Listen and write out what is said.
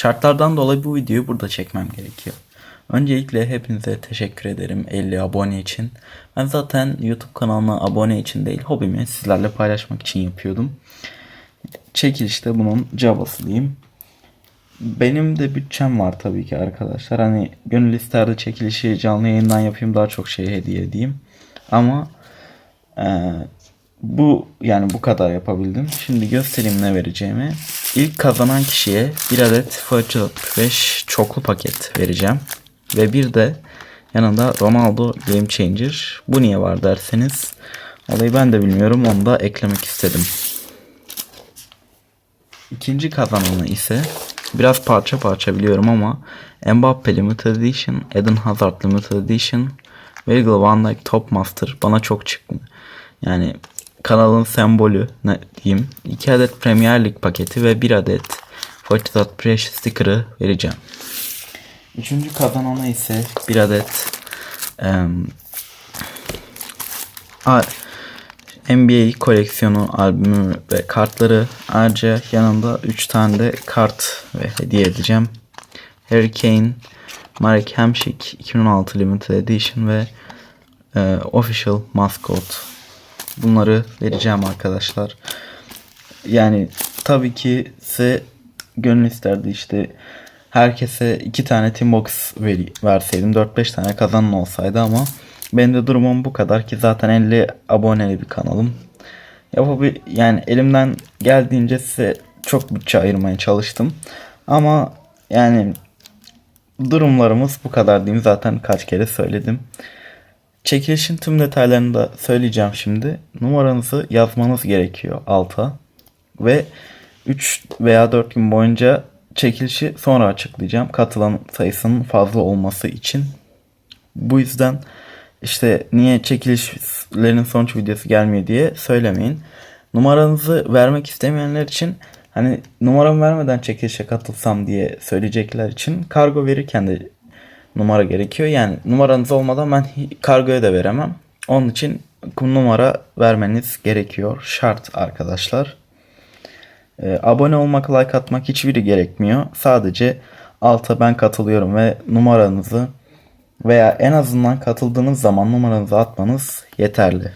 Şartlardan dolayı bu videoyu burada çekmem gerekiyor. Öncelikle hepinize teşekkür ederim 50 abone için. Ben zaten YouTube kanalıma abone için değil hobimi sizlerle paylaşmak için yapıyordum. Çekilişte bunun cabası diyeyim. Benim de bütçem var tabii ki arkadaşlar. Hani gönül isterdi çekilişi canlı yayından yapayım daha çok şey hediye edeyim. Ama eee, bu yani bu kadar yapabildim. Şimdi göstereyim ne vereceğimi. İlk kazanan kişiye bir adet Fudge 5 çoklu paket vereceğim. Ve bir de yanında Ronaldo Game Changer. Bu niye var derseniz olayı ben de bilmiyorum onu da eklemek istedim. İkinci kazananı ise biraz parça parça biliyorum ama Mbappe Limited Edition, Eden Hazard Limited Edition, Virgil van Dijk Top Master bana çok çıktı. Yani kanalın sembolü ne diyeyim. 2 adet Premier Lig paketi ve 1 adet Fortnite Precious sticker'ı vereceğim. Üçüncü kazanana ise bir adet em, a- NBA koleksiyonu albümü ve kartları ayrıca yanında 3 tane de kart ve hediye edeceğim. Harry Kane, Marek Hamšík 2016 Limited Edition ve e, Official Mascot. Bunları vereceğim arkadaşlar. Yani tabii ki size gönül isterdi işte herkese iki tane Team Box veri, verseydim 4-5 tane kazanan olsaydı ama benim de durumum bu kadar ki zaten 50 aboneli bir kanalım. Yapabil yani elimden geldiğince size çok bütçe ayırmaya çalıştım. Ama yani durumlarımız bu kadar diyeyim zaten kaç kere söyledim. Çekilişin tüm detaylarını da söyleyeceğim şimdi. Numaranızı yazmanız gerekiyor alta. Ve 3 veya 4 gün boyunca çekilişi sonra açıklayacağım. Katılan sayısının fazla olması için. Bu yüzden işte niye çekilişlerin sonuç videosu gelmiyor diye söylemeyin. Numaranızı vermek istemeyenler için hani numaramı vermeden çekilişe katılsam diye söyleyecekler için kargo verirken de numara gerekiyor. Yani numaranız olmadan ben kargoya da veremem. Onun için numara vermeniz gerekiyor. Şart arkadaşlar. Ee, abone olmak, like atmak hiçbiri gerekmiyor. Sadece alta ben katılıyorum ve numaranızı veya en azından katıldığınız zaman numaranızı atmanız yeterli.